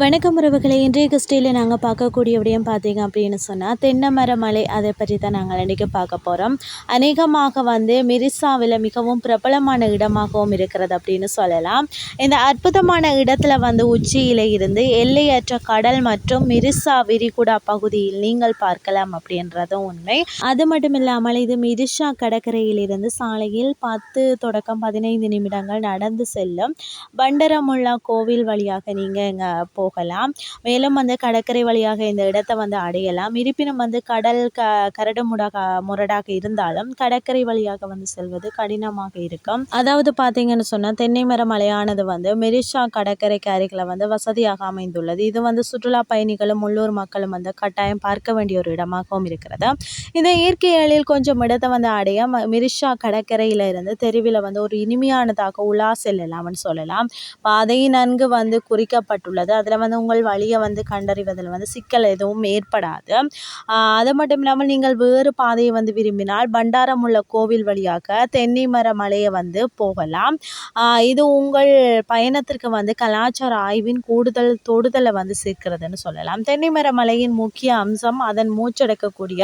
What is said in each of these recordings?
வணக்கம் உறவுகளை. இன்றைய கிறிஸ்டியில் நாங்கள் பார்க்கக்கூடிய விடயம் பார்த்தீங்க அப்படின்னு சொன்னால் தென்னமர மலை அதை பற்றி தான் நாங்கள் இன்றைக்கி பார்க்க போகிறோம் அநேகமாக வந்து மிரிசாவில் மிகவும் பிரபலமான இடமாகவும் இருக்கிறது அப்படின்னு சொல்லலாம். இந்த அற்புதமான இடத்துல வந்து உச்சியில் இருந்து எல்லையற்ற கடல் மற்றும் மிரிசா விரிகுடா பகுதியில் நீங்கள் பார்க்கலாம் அப்படின்றதும் உண்மை. அது மட்டும் இல்லாமல் இது மிரிசா கடற்கரையிலிருந்து சாலையில் பத்து தொடக்கம் பதினைந்து நிமிடங்கள் நடந்து செல்லும் பண்டரமுல்லா கோவில் வழியாக நீங்கள் இங்கே போகலாம். மேலும் வந்து கடற்கரை வழியாக இந்த இடத்தை வந்து அடையலாம். இருப்பினும் வந்து கடல் க கரடுமுடாக முரடாக இருந்தாலும் கடற்கரை வழியாக வந்து செல்வது கடினமாக இருக்கும். அதாவது பார்த்தீங்கன்னு சொன்னால் தென்னை மலையானது வந்து மெரிஷா கடற்கரைக்கு அருகில் வந்து வசதியாக அமைந்துள்ளது. இது வந்து சுற்றுலா பயணிகளும் உள்ளூர் மக்களும் வந்து கட்டாயம் பார்க்க வேண்டிய ஒரு இடமாகவும் இருக்கிறது. இந்த இயற்கை எழில் கொஞ்சம் இடத்தை வந்து அடைய மெரிஷா கடற்கரையில் இருந்து தெருவில் வந்து ஒரு இனிமையானதாக உலா செல்லலாம்னு சொல்லலாம். பாதை நன்கு வந்து குறிக்கப்பட்டுள்ளது. அதில் வந்து உங்கள் வழியை வந்து கண்டறிவதில் வந்து சிக்கல் எதுவும் ஏற்படாது. அது மட்டும் இல்லாமல் நீங்கள் வேறு பாதையை வந்து விரும்பினால் பண்டாரம் உள்ள கோவில் வழியாக தென்னை மலையை வந்து போகலாம். இது உங்கள் பயணத்திற்கு வந்து கலாச்சார ஆய்வின் கூடுதல் தொடுதலை வந்து சேர்க்கிறதுன்னு சொல்லலாம். தென்னை மலையின் முக்கிய அம்சம் அதன் மூச்சடக்கக்கூடிய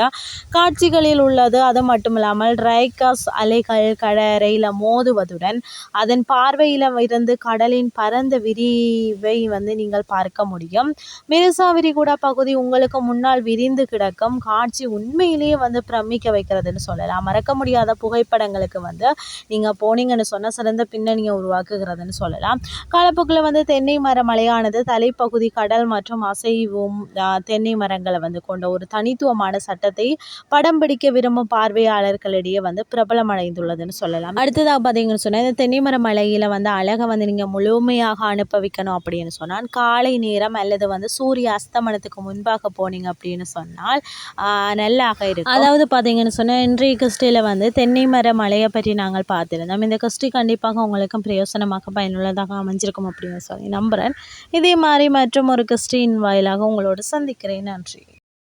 காட்சிகளில் உள்ளது. அது மட்டும் இல்லாமல் ரைகாஸ் அலைகள் கடறையில் மோதுவதுடன் அதன் பார்வையில் இருந்து கடலின் பரந்த விரிவை வந்து நீங்கள் பார்க்க முடியும். மிருசாவிரி கூட பகுதி உங்களுக்கு முன்னால் விரிந்து கிடக்கும். காட்சி உண்மையிலேயே வந்து பிரமிக்க வைக்கிறதுன்னு சொல்லலாம். மறக்க முடியாத புகைப்படங்களுக்கு வந்து நீங்கள் போனீங்கன்னு சொன்னால் சிறந்த பின்னணியை உருவாக்குகிறதுன்னு சொல்லலாம். காலப்போக்கில் வந்து தென்னை மர மலையானது தலைப்பகுதி கடல் மற்றும் அசைவும் தென்னை மரங்களை வந்து கொண்ட ஒரு தனித்துவமான சட்டத்தை படம் பிடிக்க விரும்பும் பார்வையாளர்களிடையே வந்து பிரபலம் அடைந்துள்ளதுன்னு சொல்லலாம். அடுத்ததாக பார்த்தீங்கன்னு சொன்னால் இந்த தென்னை மர மலையில் வந்து அழகை வந்து நீங்கள் முழுமையாக அனுபவிக்கணும் அப்படின்னு சொன்னால் காலை நேரம் அல்லது வந்து சூரிய அஸ்தமனத்துக்கு முன்பாக போனீங்க அப்படின்னு சொன்னால் நல்லாக இருக்கும். அதாவது பார்த்தீங்கன்னு சொன்னால் இன்றைய கிறிஸ்டியில் வந்து தென்னை மர மலையை பற்றி நாங்கள் பார்த்துருந்தோம். இந்த கிறிஸ்டி கண்டிப்பாக உங்களுக்கும் பிரயோசனமாக பயனுள்ளதாக அமைஞ்சிருக்கும் அப்படின்னு சொல்லி நம்புகிறேன் இதே மாதிரி மற்றும் ஒரு கிறிஸ்டின் வாயிலாக உங்களோடு சந்திக்கிறேன். நன்றி.